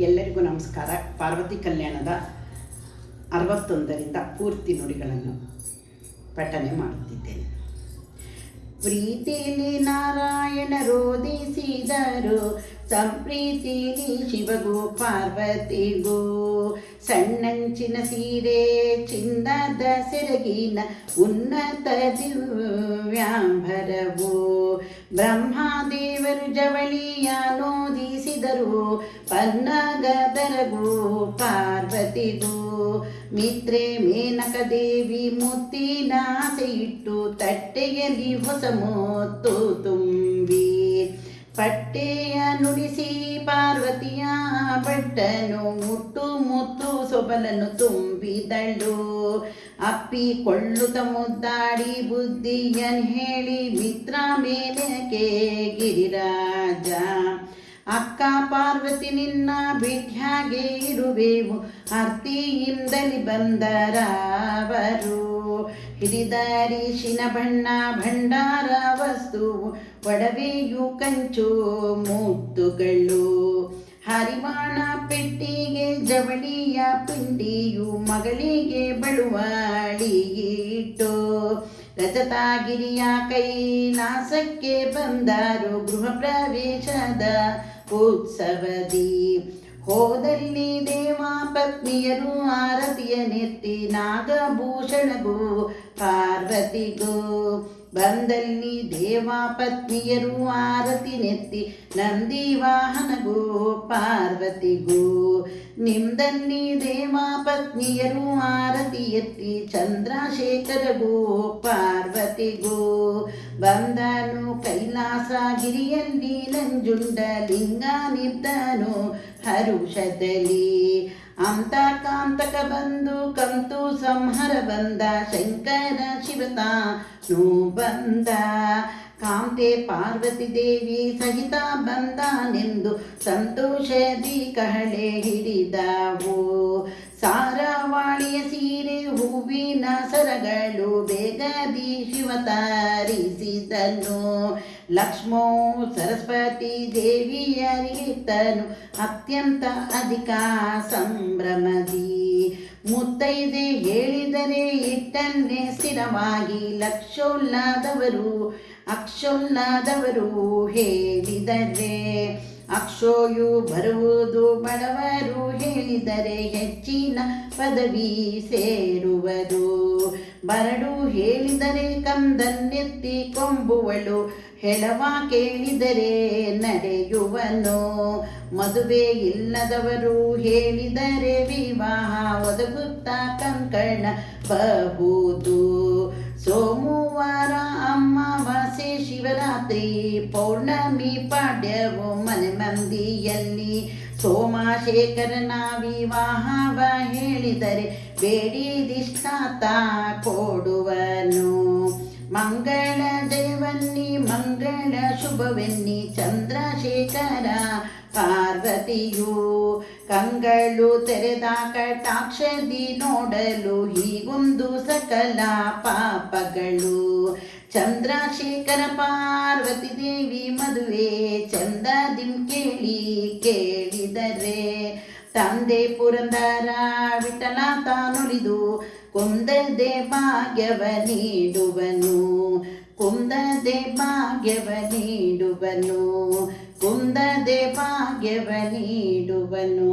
ಎಲ್ಲರಿಗೂ ನಮಸ್ಕಾರ. ಪಾರ್ವತಿ ಕಲ್ಯಾಣದ ಅರವತ್ತೊಂದರಿಂದ ಪೂರ್ತಿ ನುಡಿಗಳನ್ನು ಪಠನೆ ಮಾಡುತ್ತಿದ್ದೇನೆ. ಪ್ರೀತಿಲಿ ನಾರಾಯಣ ರೋಧಿಸಿದರು ಸಂಪ್ರೀತಿಲಿ ಶಿವಗೂ ಪಾರ್ವತಿಗೂ ಸಣ್ಣಂಚಿನ ಸೀರೆ, ಚಿನ್ನದ ಸೆರಗಿನ ಉನ್ನತ ದಿವ್ಯಾಂಬರವು. ಬ್ರಹ್ಮದೇವರು ಜವಳಿಯ ನೋದಿಸಿದರು ಪನ್ನಗದರಗೂ ಪಾರ್ವತಿಗೂ ಮಿತ್ರೆ ಮೇನಕ ದೇವಿ ಮುತ್ತಿನ ಇಟ್ಟು ತಟ್ಟೆಯಲ್ಲಿ ಹೊಸ ಮುತ್ತು ತುಂಬಿ ಪಟ್ಟೆಯ ನುಡಿಸಿ ಪಾರ್ವತಿಯ ಬಟ್ಟನು ಮುಟ್ಟು ಮುತ್ತು ಸೊಬಲನ್ನು ತುಂಬಿದಳು. ಅಪ್ಪಿಕೊಳ್ಳುತ್ತ ಮುದ್ದಾಡಿ ಬುದ್ಧಿಯನ್ ಹೇಳಿ ಮಿತ್ರ ಮೇಲಕ್ಕೆ ಗಿರಿರಾಜ ಅಕ್ಕ ಪಾರ್ವತಿ ನಿನ್ನ ಬಿಟ್ಯಾಗೆ ಇರುವೆವು. ಅರ್ತಿಯಿಂದಲಿ ಬಂದರವರು ಹಿರಿದರಿಶಿನ ಬಣ್ಣ ಭಂಡಾರ ವಸ್ತುವು. ಒಡವೆಯು ಕಂಚು ಮುತ್ತುಗಳು ಹರಿವಾಣ ಪೆಟ್ಟಿಗೆ ಜವಳಿಯ ಪಿಂಡಿಯು ಮಗಳಿಗೆ ಬಳುವಳಿಯಿಟ್ಟು ರಜತಾಗಿರಿಯ ಕೈಲಾಸಕ್ಕೆ ಬಂದರು ಗೃಹ ಪ್ರವೇಶದ ಉತ್ಸವದಿ. ಹೋದಲ್ಲಿ ದೇವ ಪತ್ನಿಯರು ಆರತಿಯ ನೆತ್ತಿ ನಾಗಭೂಷಣಗೂ ಪಾರ್ವತಿಗೂ, ಬಂದಲ್ಲಿ ದೇವ ಪತ್ನಿಯರು ಆರತಿ ನೆತ್ತಿ ನಂದಿ ವಾಹನಗೂ ಪಾರ್ವತಿಗೂ ನಿಮ್ದಲ್ಲಿ ದೇವ ಪತ್ನಿಯರು ಆರತಿ ಎತ್ತಿ ಚಂದ್ರಶೇಖರಗೂ ಪಾರ್ವತಿಗೋ, ಬಂದನು ಕೈಲಾಸಗಿರಿಯಲ್ಲಿ ನಂಜುಂಡ ಲಿಂಗ ನಿದ್ದನು ಹರುಷದಲ್ಲಿ. ಅಂತ ಕಾಂತಕ ಬಂದು ಕಂತು ಸಂಹರ ಬಂದ ಶಂಕರ ಶಿವತಾನು ಬಂದ. ಕಾಂತೆ ಪಾರ್ವತಿ ದೇವಿ ಸಹಿತ ಬಂದನೆಂದು ಸಂತೋಷದಿ ಕಹಳೆ ಹಿಡಿದವು. ಸಾರವಾಳಿಯ ಸೀರೆ ಹೂವಿನ ಸರಗಳು ಬೇಗದಿ ಶಿವ ತಾರಿಸಿದನು. ಲಕ್ಷ್ಮೋ ಸರಸ್ವತಿ ದೇವಿಯರಿತನು ಅತ್ಯಂತ ಅಧಿಕ ಸಂಭ್ರಮದಿ. ಮುತ್ತೈದೆ ಹೇಳಿದರೆ ಇಟ್ಟನ್ನೇ ಸ್ಥಿರವಾಗಿ ಲಕ್ಷೋಲ್ಲಾದವರು ಅಕ್ಷೋಲ್ಲಾದವರು ಹೇಳಿದರೆ, ಅಕ್ಷೋಯು ಬರುವುದು ಬಡವರು ಹೇಳಿದರೆ, ಹೆಚ್ಚಿನ ಪದವಿ ಸೇರುವರು. ಬರಡು ಹೇಳಿದರೆ ಕಂದನ್ನೆತ್ತಿ ಕೊಂಬುವಳು, ಹೆಳವ ಕೇಳಿದರೆ ನಡೆಯುವನು. ಮದುವೆ ಇಲ್ಲದವರು ಹೇಳಿದರೆ ವಿವಾಹ ಒದಗುತ್ತ ಕಂಕಣ ಬಹುದು ಸೋಮವಾರ ಅಮಾವಾಸ್ಯೆ ಶಿವರಾತ್ರಿ ಪೌರ್ಣಮಿ ಪಾಡ್ಯವು ಮನೆ ಮಂದಿಯಲ್ಲಿ. ಸೋಮಶೇಖರನ ವಿವಾಹವ ಹೇಳಿದರೆ ಬೇಡಿದಿಷ್ಟಾತ ಕೊಡುವನು. ಮಂಗಳ ದೇವನ್ನಿ, ಮಂಗಳ ಶುಭವೆನ್ನಿ ಚಂದ್ರಶೇಖರ ಪಾರ್ವತಿಯು. ಕಂಗಳು ತೆರೆದ ಕಟಾಕ್ಷದಿ ನೋಡಲು ಹೀಗೊಂದು ಸಕಲ ಪಾಪಗಳು. ಚಂದ್ರಶೇಖರ ಪಾರ್ವತಿ ದೇವಿ ಮದುವೆ ಚಂದದಿಂ ಕೇಳಿ ಕೇಳಿದರೆ ತಂದೆ ಪುರಂದರ ವಿಠಲ ತಾನುಳಿದು ಕುಂದದೆ ಭಾಗ್ಯವ ನೀಡುವನು ಕುಂದದೆ ಭಾಗ್ಯವ ನೀಡುವನು ಕುಂದದೆ ಭಾಗ್ಯವ ನೀಡುವನು.